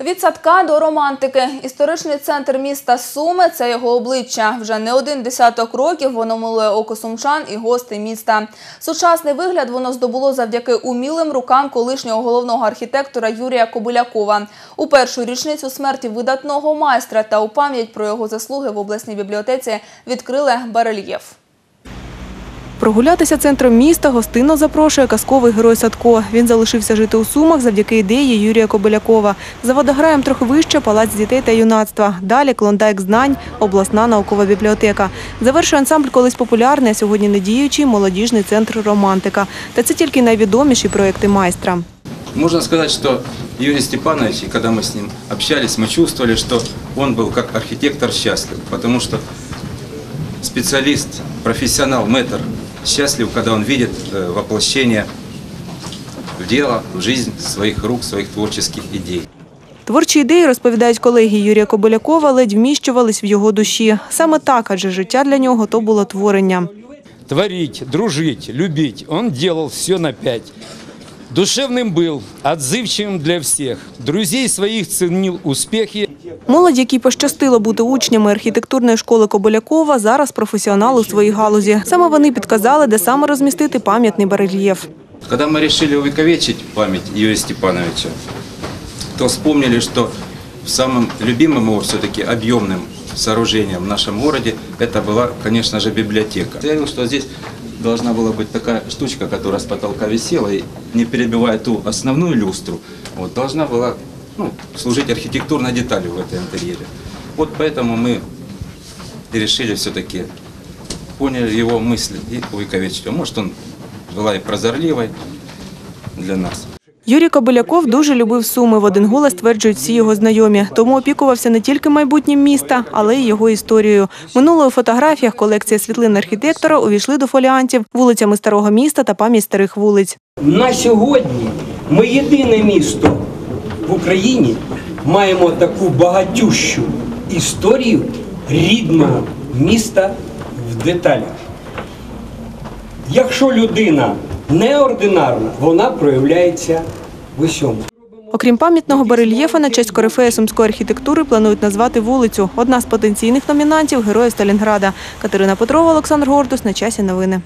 Від садка до романтики. Історичний центр міста Суми – це його обличчя. Вже не один десяток років воно милує око сумчан і гостей міста. Сучасний вигляд воно здобуло завдяки умілим рукам колишнього головного архітектора Юрія Кобилякова. У першу річницю смерті видатного майстра та у пам'ять про його заслуги в обласній бібліотеці відкрили барельєф. Прогулятися центром міста гостинно запрошує казковий герой Садко. Він залишився жити у Сумах завдяки ідеї Юрія Кобилякова. За водограєм трохи вище палац дітей та юнацтва. Далі клондайк знань, обласна наукова бібліотека. Завершує ансамбль колись популярний, а сьогодні недіючий молодіжний центр романтика. Та це тільки найвідоміші проекти майстра. Можно сказать, что Юрий Степанович, и когда мы с ним общались, мы чувствовали, что он был как архитектор счастлив, потому что специалист, профессионал, мэтр счастлив, когда он видит э, воплощение в дело, в жизнь своих рук, своих творческих идей. Творчі ідеї, розповідають колеги Юрія Кобилякова, ледь вміщувались в його душі. Саме так, адже життя для нього то було творення. творить, дружить, любить. Он делал все на пять. Душевным был, отзывчивым для всех. Друзей своих ценил успехи. Молодь, якій пощастило бути учнями архітектурної школи Кобилякова, зараз професіонали у своїй галузі. Саме вони підказали, де саме розмістити пам'ятний барельєф. Когда мы решили увековечить память Юрия Степановича, то вспомнили, что самым любимым его все-таки объемным сооружением в нашем городе это была, конечно же, библиотека. Я говорил, что здесь должна была быть такая штучка, которая с потолка висела и не перебивая ту основную люстру, вот, должна была ну, служить архитектурной деталью в этой интерьере. Вот поэтому мы и решили все-таки, поняли его мысли и увековечить. его. Может, он была и прозорливой для нас. Юрій Кобиляков дуже любив Суми. В один голос стверджують всі його знайомі. Тому опікувався не тільки майбутнім міста, але й його історією. Минулої у фотографіях колекція світлин архітектора увійшли до фоліантів вулицями старого міста та пам'ять старих вулиць. На сьогодні ми єдине місто в Україні маємо таку багатющу історію рідного міста в деталях. Якщо людина неординарна, вона проявляється в усьому. Окрім пам'ятного барельєфа на честь корифея сумської архітектури планують назвати вулицю. Одна з потенційних номінантів – герої Сталінграда. Катерина Петрова, Олександр Гордус. На часі новини.